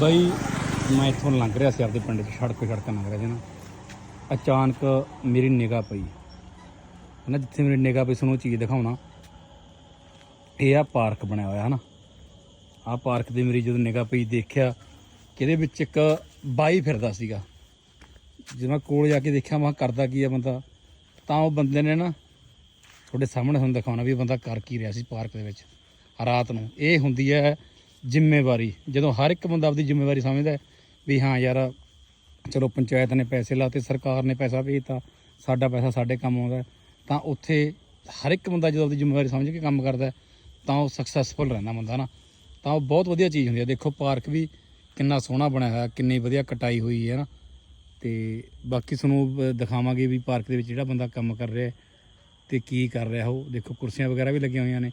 ਬਈ, ਮੈਂ ਇੱਥੋਂ ਲੰਘ ਰਿਹਾ ਸੀ ਆਪਦੇ ਪਿੰਡ 'ਚ, ਸੜਕ ਸੜਕ ਲੰਘ ਰਿਹਾ ਸੀ ਨਾ। ਅਚਾਨਕ ਮੇਰੀ ਨਿਗਾਹ ਪਈ। ਨਾ ਜਿੱਥੇ ਮੇਰੀ ਨਿਗਾਹ ਪਈ, ਤੁਹਾਨੂੰ ਉਹ ਚੀਜ਼ ਦਿਖਾਉਣਾ। ਇਹ ਆ ਪਾਰਕ ਬਣਿਆ ਹੋਇਆ, ਹਨਾ। ਆ ਪਾਰਕ ਦੇ ਮੇਰੀ ਜਦੋਂ ਨਿਗਾਹ ਪਈ, ਦੇਖਿਆ ਕਿ ਇਹਦੇ ਵਿੱਚ ਇੱਕ ਬਾਈ ਫਿਰਦਾ ਸੀਗਾ। ਜਦੋਂ ਮੈਂ ਕੋਲ ਜਾ ਕੇ ਦੇਖਿਆ, ਮੈਂ ਕਿਹਾ, ਕਰਦਾ ਕੀ ਆ ਬੰਦਾ? ਤਾਂ ਉਹ ਬੰਦੇ ਨੇ ਨਾ ਤੁਹਾਡੇ ਸਾਹਮਣੇ ਤੁਹਾਨੂੰ ਦਿਖਾਉਣਾ ਵੀ ਬੰਦਾ ਕਰ ਕੀ ਰਿਹਾ ਸੀ ਪਾਰਕ ਦੇ ਵਿੱਚ, ਰਾਤ ਨੂੰ। ਇਹ ਹੁੰਦੀ ਹੈ ਜ਼ਿੰਮੇਵਾਰੀ, ਜਦੋਂ ਹਰ ਇੱਕ ਬੰਦਾ ਆਪਦੀ ਜ਼ਿੰਮੇਵਾਰੀ ਸਮਝਦਾ ਵੀ ਹਾਂ ਯਾਰ, ਚਲੋ ਪੰਚਾਇਤ ਨੇ ਪੈਸੇ ਲਾਤੇ ਸਰਕਾਰ ਨੇ ਪੈਸਾ ਭੇਜਤਾ, ਸਾਡਾ ਪੈਸਾ ਸਾਡੇ ਕੰਮ ਆਉਂਦਾ ਤਾਂ ਉੱਥੇ ਹਰ ਇੱਕ ਬੰਦਾ ਜਦੋਂ ਆਪਦੀ ਜ਼ਿੰਮੇਵਾਰੀ ਸਮਝ ਕੇ ਕੰਮ ਕਰਦਾ ਤਾਂ ਉਹ ਸਕਸੈਸਫੁਲ ਰਹਿੰਦਾ ਬੰਦਾ ਨਾ। ਤਾਂ ਉਹ ਬਹੁਤ ਵਧੀਆ ਚੀਜ਼ ਹੁੰਦੀ ਹੈ। ਦੇਖੋ ਪਾਰਕ ਵੀ ਕਿੰਨਾ ਸੋਹਣਾ ਬਣਿਆ ਹੋਇਆ, ਕਿੰਨੀ ਵਧੀਆ ਕਟਾਈ ਹੋਈ ਹੈ ਨਾ। ਤੇ ਬਾਕੀ ਤੁਹਾਨੂੰ ਦਿਖਾਵਾਂਗੇ ਵੀ ਪਾਰਕ ਦੇ ਵਿੱਚ ਜਿਹੜਾ ਬੰਦਾ ਕੰਮ ਕਰ ਰਿਹਾ ਹੈ ਤੇ ਕੀ ਕਰ ਰਿਹਾ ਉਹ। ਦੇਖੋ ਕੁਰਸੀਆਂ ਵਗੈਰਾ ਵੀ ਲੱਗੀਆਂ ਹੋਈਆਂ ਨੇ।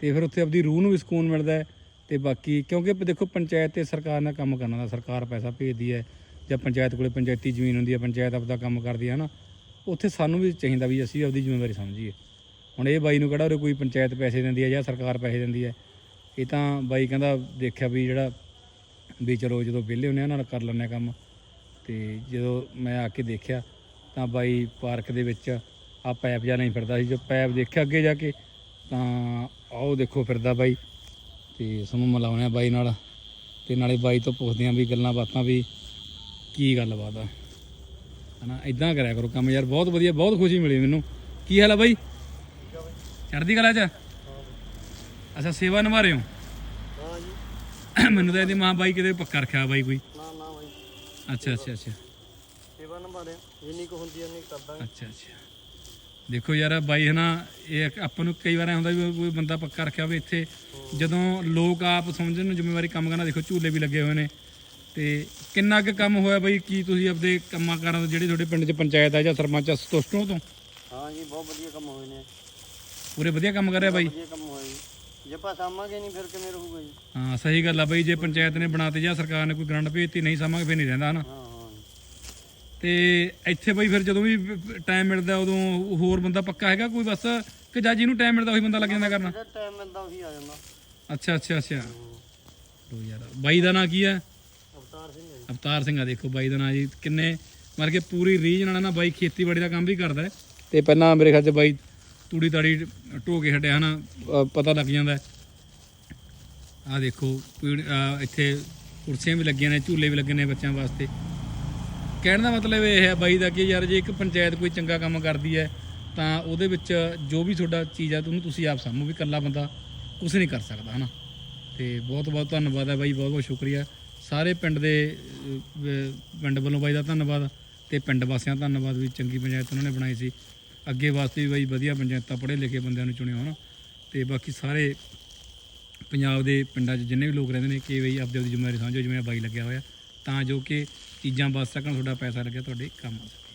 ਤੇ ਫਿਰ ਉੱਥੇ ਆਪਦੀ ਰੂਹ ਨੂੰ ਵੀ ਸਕੂਨ ਮਿਲਦਾ ਹੈ। ਤੇ ਬਾਕੀ ਕਿਉਂਕਿ ਦੇਖੋ ਪੰਚਾਇਤ ਤੇ ਸਰਕਾਰ ਨਾਲ ਕੰਮ ਕਰਨਾ ਦਾ ਸਰਕਾਰ ਪੈਸਾ ਭੇਜਦੀ ਹੈ, ਜਾਂ ਪੰਚਾਇਤ ਕੋਲੇ ਪੰਚਾਇਤੀ ਜ਼ਮੀਨ ਹੁੰਦੀ ਹੈ, ਪੰਚਾਇਤ ਆਪਦਾ ਕੰਮ ਕਰਦੀ ਹੈ ਨਾ ਉੱਥੇ ਸਾਨੂੰ ਵੀ ਚਾਹੀਦਾ ਵੀ ਅਸੀਂ ਆਪਦੀ ਜ਼ਿੰਮੇਵਾਰੀ ਸਮਝੀਏ। ਹੁਣ ਇਹ ਬਾਈ ਨੂੰ ਕਿਹੜਾ ਉਰੇ ਕੋਈ ਪੰਚਾਇਤ ਪੈਸੇ ਦਿੰਦੀ ਹੈ ਜਾਂ ਸਰਕਾਰ ਪੈਸੇ ਦਿੰਦੀ ਹੈ, ਇਹ ਤਾਂ ਬਾਈ ਕਹਿੰਦਾ ਦੇਖਿਆ ਵੀ ਜਿਹੜਾ ਵੀ ਚਲੋ ਜਦੋਂ ਵਿਹਲੇ ਹੁੰਦੇ ਆ ਨਾਲ ਕਰ ਲੈਂਦੇ ਹਾਂ ਕੰਮ। ਤੇ ਜਦੋਂ ਮੈਂ ਆ ਕੇ ਦੇਖਿਆ ਤਾਂ ਬਾਈ ਪਾਰਕ ਦੇ ਵਿੱਚ ਆ ਪੈਪ ਜਿਹਾ ਨਹੀਂ ਫਿਰਦਾ ਸੀ, ਜੋ ਪੈਪ ਦੇਖਿਆ ਅੱਗੇ ਜਾ ਕੇ ਤਾਂ ਆਓ ਦੇਖੋ ਫਿਰਦਾ ਬਾਈ। ਤੇ ਸਾਨੂੰ ਮਿਲਾਉਂਦੇ ਆ ਬਾਈ ਨਾਲ ਤੇ ਨਾਲੇ ਬਾਈ ਤੋਂ ਪੁੱਛਦੇ ਆ ਵੀ ਗੱਲਾਂ ਬਾਤਾਂ ਵੀ ਕੀ ਗੱਲਬਾਤ ਆ। ਹਨਾ ਇਦਾਂ ਕਰਿਆ ਕਰੋ ਕੰਮ ਯਾਰ ਬਹੁਤ ਵਧੀਆ ਬਹੁਤ ਖੁਸ਼ੀ ਮਿਲੀ ਮੈਨੂੰ। ਕੀ ਹਾਲ ਆ ਬਾਈ? ਚੜ੍ਹਦੀ ਕਲਾ ਚ? ਅੱਛਾ ਸੇਵਾ ਨਿਭਾ ਰਹੇ ਹੋ? ਹਾਂ ਜੀ। ਮੈਨੂੰ ਤਾਂ ਇਹਦੀ ਮਾਂ ਬਾਈ ਕਿਤੇ ਪੱਕਾ ਰੱਖਿਆ ਬਾਈ ਕੋਈ। ਨਾ ਨਾ ਬਾਈ। ਅੱਛਾ ਅੱਛਾ ਅੱਛਾ। ਸੇਵਾ ਨਿਭਾਦੇ ਜਿੰਨੀ ਕੁ ਹੁੰਦੀ ਉਨੀ ਕੁ ਕਰਦਾ ਅੱਛਾ ਅੱਛਾ। ਦੇਖੋ ਯਾਰ ਬਾਈ ਹਨਾ ਇਹ ਆਪਾਂ ਨੂੰ ਕਈ ਵਾਰ ਹੁੰਦਾ ਵੀ ਕੋਈ ਬੰਦਾ ਪੱਕਾ ਰੱਖਿਆ ਹੋਵੇ ਇੱਥੇ ਜਦੋਂ ਲੋਕ ਆਪ ਸਮਝਣ ਨੂੰ ਜ਼ਿੰਮੇਵਾਰੀ ਕੰਮ ਕਰਨਾ ਦੇਖੋ ਝੂਲੇ ਵੀ ਲੱਗੇ ਹੋਏ ਨੇ। ਤੇ ਕਿੰਨਾ ਕੁ ਕੰਮ ਹੋਇਆ ਬਾਈ? ਕੀ ਤੁਸੀਂ ਆਪਦੇ ਕੰਮਾਂ ਕਾਰਾਂ ਤੋਂ ਜਿਹੜੇ ਤੁਹਾਡੇ ਪਿੰਡ 'ਚ ਪੰਚਾਇਤ ਆ ਜਾਂ ਸਰਪੰਚ ਆ ਸੰਤੁਸ਼ਟ ਹੋ ਤੋਂ? ਹਾਂ ਜੀ ਬਹੁਤ ਵਧੀਆ ਕੰਮ ਹੋਏ ਨੇ। ਪੂਰੇ ਵਧੀਆ ਕੰਮ ਕਰ ਰਿਹਾ ਬਾਈ? ਵਧੀਆ ਕੰਮ ਹੋਏ ਜੀ। ਜੇ ਆਪਾਂ ਸਾਮਾਂਗੇ ਨਹੀਂ ਫਿਰ ਕਿਵੇਂ ਰਹੂਗਾ ਜੀ? ਹਾਂ ਸਹੀ ਗੱਲ ਆ ਬਾਈ। ਜੇ ਪੰਚਾਇਤ ਨੇ ਬਣਾਤੇ ਜਾਂ ਸਰਕਾਰ ਨੇ ਕੋਈ ਗ੍ਰਾਂਟ ਭੇਜਤੀ ਨਹੀਂ ਸਮਾਂਗੇ ਫਿਰ ਨਹੀਂ ਰਹਿੰਦਾ ਹਨਾ? ਤੇ ਇੱਥੇ ਬਾਈ ਫਿਰ ਜਦੋਂ ਵੀ ਟਾਈਮ ਮਿਲਦਾ ਉਦੋਂ ਹੋਰ ਬੰਦਾ ਪੱਕਾ ਹੈਗਾ ਕੋਈ ਬਸ? ਕਿ ਜਾਂ ਜਿਹਨੂੰ ਟਾਈਮ ਮਿਲਦਾ ਉਹੀ ਬੰਦਾ ਲੱਗ ਜਾਂਦਾ ਕਰਨਾ? ਟਾਈਮ ਮਿਲਦਾ ਉਹੀ ਆ ਜਾਂਦਾ। ਅੱਛਾ ਅੱਛਾ ਅੱਛਾ। ਲੋ ਯਾਰ ਬਾਈ ਦਾ ਨਾਂ ਕੀ ਹੈ? ਅਵਤਾਰ ਸਿੰਘ ਹੈ ਜੀ। ਅਵਤਾਰ ਸਿੰਘ ਆ ਦੇਖੋ ਬਾਈ ਦਾ ਨਾਂ ਜੀ ਕਿੰਨੇ ਮਤਲਬ ਕਿ ਪੂਰੀ ਰੀਝ ਨਾਲ ਨਾ ਬਾਈ ਖੇਤੀਬਾੜੀ ਦਾ ਕੰਮ ਵੀ ਕਰਦਾ ਹੈ। ਤੇ ਪਹਿਲਾਂ ਮੇਰੇ ਖਿਆਲ 'ਚ ਬਾਈ ਤੂੜੀ ਤਾੜੀ ਢੋ ਕੇ ਹਟਿਆ ਹਨਾ ਪਤਾ ਲੱਗ ਜਾਂਦਾ ਆ ਦੇਖੋ ਇੱਥੇ ਕੁਰਸੀਆਂ ਵੀ ਲੱਗੀਆਂ ਨੇ ਝੂਲੇ ਵੀ ਲੱਗੇ ਨੇ ਬੱਚਿਆਂ ਵਾਸਤੇ। ਕਹਿਣ ਦਾ ਮਤਲਬ ਇਹ ਹੈ ਬਾਈ ਦਾ ਕਿ ਯਾਰ ਜੇ ਇੱਕ ਪੰਚਾਇਤ ਕੋਈ ਚੰਗਾ ਕੰਮ ਕਰਦੀ ਹੈ, ਤਾਂ ਉਹਦੇ ਵਿੱਚ ਜੋ ਵੀ ਤੁਹਾਡਾ ਚੀਜ਼ ਆ ਤੁਹਾਨੂੰ ਤੁਸੀਂ ਆਪ ਸਾਹਮਣੇ ਵੀ ਇਕੱਲਾ ਬੰਦਾ ਕੁਝ ਨਹੀਂ ਕਰ ਸਕਦਾ, ਹਨਾ? ਤੇ ਬਹੁਤ ਬਹੁਤ ਧੰਨਵਾਦ ਹੈ ਬਾਈ, ਬਹੁਤ ਬਹੁਤ ਸ਼ੁਕਰੀਆ। ਸਾਰੇ ਪਿੰਡ ਦੇ ਪਿੰਡ ਵੱਲੋਂ ਬਾਈ ਦਾ ਧੰਨਵਾਦ ਤੇ ਪਿੰਡ ਵਾਸੀਆਂ ਦਾ ਧੰਨਵਾਦ ਵੀ ਚੰਗੀ ਪੰਚਾਇਤ ਉਹਨਾਂ ਨੇ ਬਣਾਈ ਸੀ। ਅੱਗੇ ਵਾਸਤੇ ਵੀ ਬਾਈ ਵਧੀਆ ਪੰਚਾਇਤਾਂ ਪੜ੍ਹੇ ਲਿਖੇ ਬੰਦਿਆਂ ਨੂੰ ਚੁਣਿਆ ਹੋਣਾ ਤੇ ਬਾਕੀ ਸਾਰੇ ਪੰਜਾਬ ਦੇ ਪਿੰਡਾਂ 'ਚ ਜਿੰਨੇ ਵੀ ਲੋਕ ਰਹਿੰਦੇ ਨੇ, ਕਿ ਬਈ ਆਪਦੇ ਆਪਦੀ ਜ਼ਿੰਮੇਵਾਰੀ ਸਮਝੋ, ਜਿਵੇਂ ਬਾਈ ਲੱਗਿਆ ਹੋਇਆ, ਤਾਂ ਜੋ ਕਿ ਚੀਜ਼ਾਂ ਬਚ ਸਕਣ ਤੁਹਾਡਾ ਪੈਸਾ ਲੱਗਿਆ ਤੁਹਾਡੇ ਕੰਮ ਆ ਸਕਣ